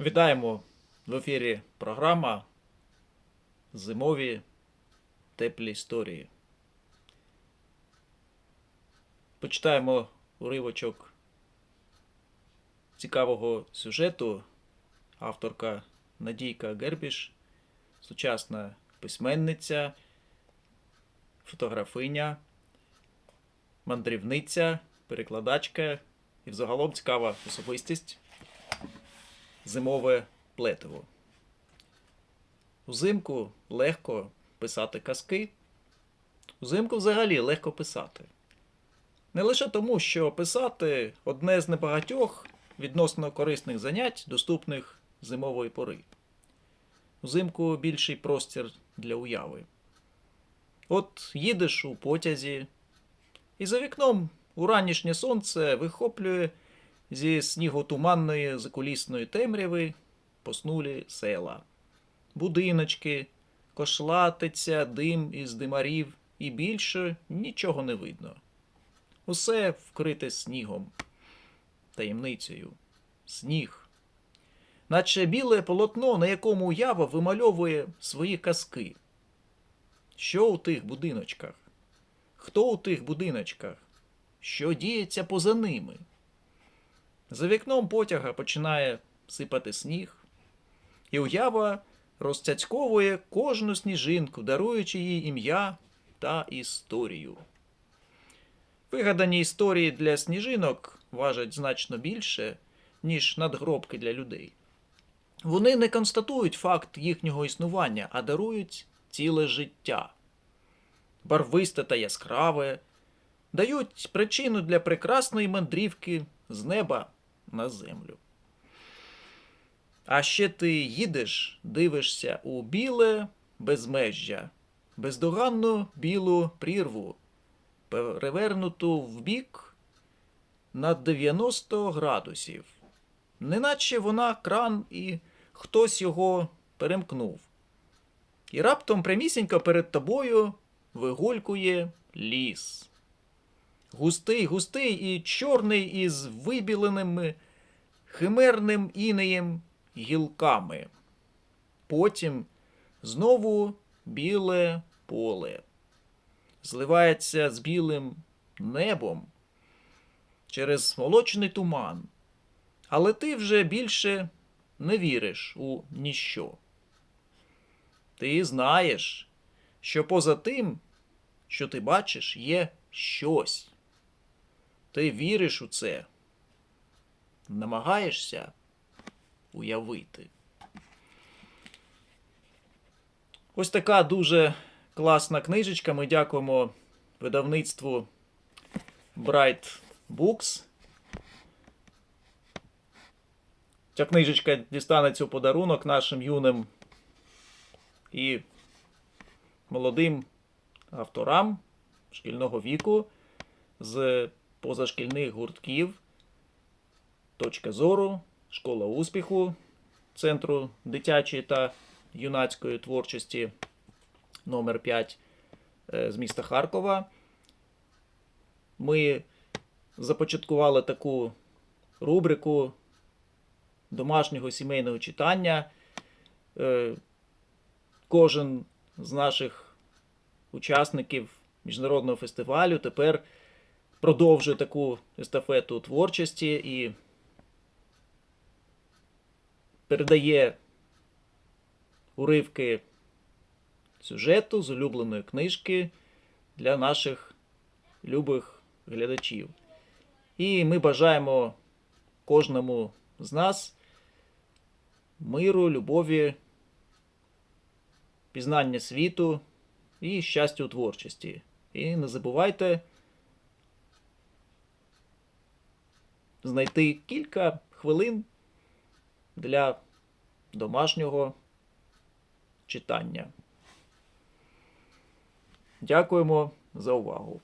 Вітаємо в ефірі програма Зимові теплі історії. Почитаємо уривочок цікавого сюжету. Авторка Надійка Гербіш, сучасна письменниця, фотографиня, мандрівниця, перекладачка і взагалом цікава особистість зимове плетиво. Узимку легко писати казки. Узимку взагалі легко писати. Не лише тому, що писати одне з небагатьох відносно корисних занять, доступних зимової пори. Узимку більший простір для уяви. От їдеш у потязі, і за вікном уранішнє сонце вихоплює зі сніготуманної закулісної темряви поснулі села. Будиночки, кошлатиця, дим із димарів, і більше нічого не видно. Усе вкрите снігом, таємницею. Сніг. Наче біле полотно, на якому уява вимальовує свої казки. Що у тих будиночках? Хто у тих будиночках? Що діється поза ними? За вікном потяга починає сипати сніг, і уява розцяцьковує кожну сніжинку, даруючи їй ім'я та історію. Вигадані історії для сніжинок важать значно більше, ніж надгробки для людей. Вони не констатують факт їхнього існування, а дарують ціле життя. Барвисте та яскраве, дають причину для прекрасної мандрівки з неба на землю. А ще ти їдеш, дивишся у біле безмежжя, бездоганну білу прірву, перевернуту вбік на 90 градусів, неначе вона кран і хтось його перемкнув. І раптом прямісінько перед тобою вигулькує ліс. Густий, густий і чорний із вибіленими химерним інеєм гілками. Потім знову біле поле. Зливається з білим небом через молочний туман. Але ти вже більше не віриш у ніщо. Ти знаєш, що поза тим, що ти бачиш, є щось. Ти віриш у це, намагаєшся уявити. Ось така дуже класна книжечка. Ми дякуємо видавництву Bright Books. Ця книжечка дістанеться у подарунок нашим юним і молодим авторам шкільного віку з позашкільних гуртків, точка зору, школа успіху Центру дитячої та юнацької творчості номер 5 е, з міста Харкова. Ми започаткували таку рубрику домашнього сімейного читання. Е, Кожен з наших учасників міжнародного фестивалю тепер продовжує таку естафету творчості і передає уривки сюжету з улюбленої книжки для наших любих глядачів. І ми бажаємо кожному з нас миру, любові, пізнання світу і щастя у творчості. І не забувайте знайти кілька хвилин для домашнього читання. Дякуємо за увагу.